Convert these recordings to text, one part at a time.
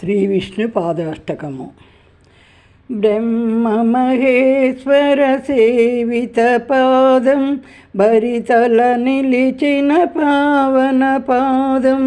శ్రీ విష్ణు పాదాష్టకము బ్రహ్మమహేశ్వర సేవిత పాదం భరితల నిలిచిన పావన పాదం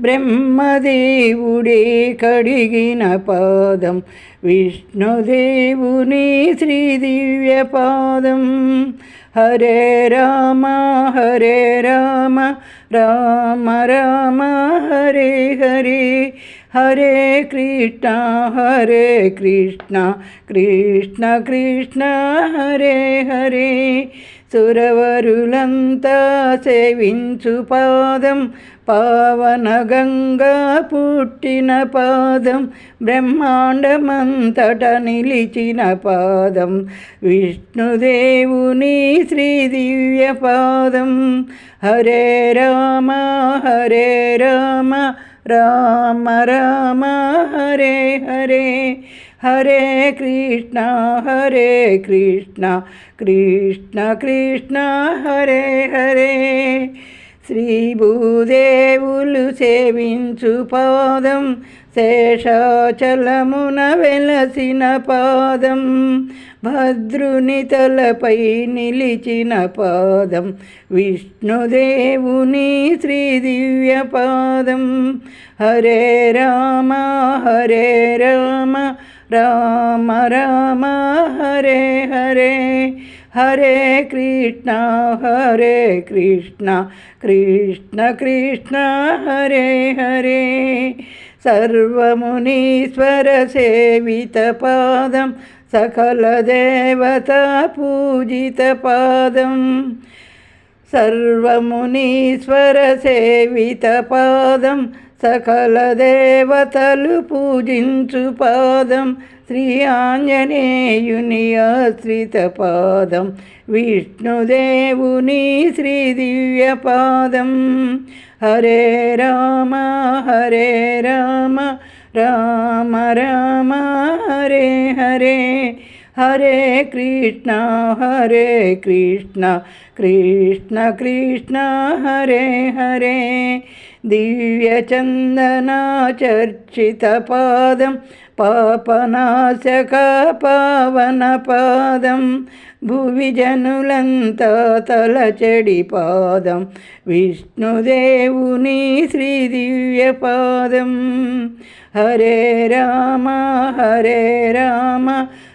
బ్రహ్మదేవుడే కడిగిన పాదం విష్ణుదేవుని శ్రీ దివ్య పాదం హరే రామ హరే రామ రామ రామ హరే హరే హరే కృష్ణ హరే కృష్ణ కృష్ణ కృష్ణ హరే హరే సురవరులంతా సేవించు పాదం పావన గంగా పుట్టిన పాదం బ్రహ్మాండమంతట నిలిచిన పాదం విష్ణుదేవుని శ్రీ దివ్య పాదం హరే రామ హరే రామ రామ రామ హరే హరే హరే కృష్ణ హరే కృష్ణ కృష్ణ కృష్ణ హరే హరే. శ్రీభూదేవులు సేవించు పాదం శేషాచలమున వెలసిన పాదం భద్రుని తలపై నిలిచిన పాదం విష్ణుదేవుని శ్రీ దివ్య పాదం हरे राम हरे राम राम राम हरे हरे। हरे कृष्ण हरे कृष्ण कृष्ण कृष्ण हरे हरे। सर्वमुनीश्वरसेवितपादं सकलदेवतापूजितपादं सर्वमुनीश्वर సకల దేవత పూజిత పాదం సర్వమునీశ్వర సేవిత పాదం సకల దేవతలు పూజించు పాదం శ్రీ ఆంజనేయుని ఆశ్రిత పాదం విష్ణుదేవుని శ్రీ దివ్య పాదం హరే రామ హరే రామ రామ రామ హరే హరే హరే కృష్ణ హరే కృష్ణ కృష్ణ కృష్ణ హరే హరే. దివ్య చందన చర్చిత పాదం పాపనాశక పావన పాదం భువి జనులంతా తలచడి పాదం విష్ణుదేవుని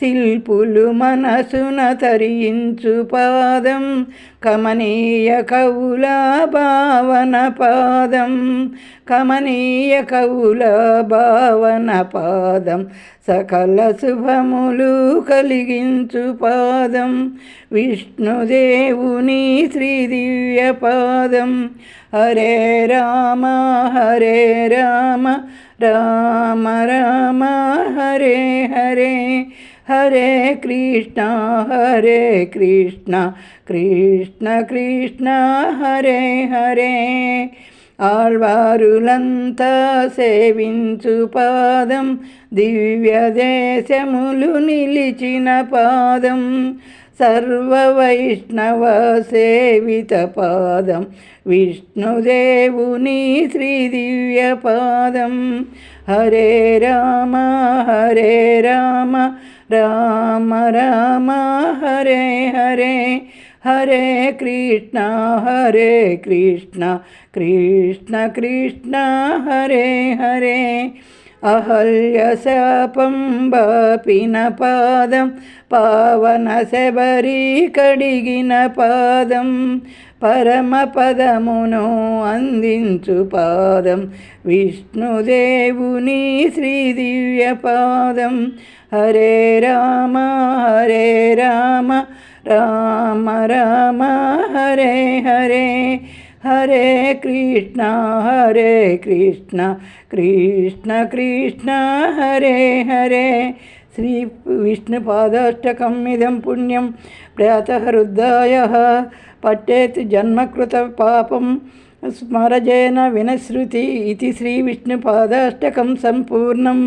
శిల్పులు మనసున తరించు పాదం కమనీయ కవుల భావన పాదం కమనీయ కవుల భావన పాదం సకల శుభములు కలిగించు పాదం విష్ణుదేవుని శ్రీ దివ్య పాదం హరే రామ హరే రామ రామ రామ హరే హరే. హరే కృష్ణ హరే కృష్ణ కృష్ణ కృష్ణ హరే హరే. ఆళ్వారులంతా సేవించు పాదం దివ్య దేశములు నిలిచిన పాదం. सर्ववैष्णवसेवितपादं विष्णुदेवुनि श्रीदिव्यपादं। हरे राम हरे राम राम राम हरे हरे। हरे कृष्ण हरे कृष्ण कृष्ण कृष्ण हरे हरे। కృష్ణ కృష్ణ కృష్ణ హరే హరే అహల్య శాపం బాపిన పాదం పావన శబరి కడిగిన పాదం పరమ పదమును అందించు పాదం విష్ణుదేవుని శ్రీ దివ్య పాదం హరే రామ హరే రామ రామ రామ హరే హరే హరే కృష్ణ హరే కృష్ణ కృష్ణ కృష్ణ హరే హరే శ్రీ విష్ణుపాదాష్టకం ఇదం పుణ్యం ప్రాతహృద్ధాయ పట్టేత్ జన్మకృత పాపం స్మరజేన వినశ్రుతి ఇది శ్రీ విష్ణుపాదాష్టకం సంపూర్ణం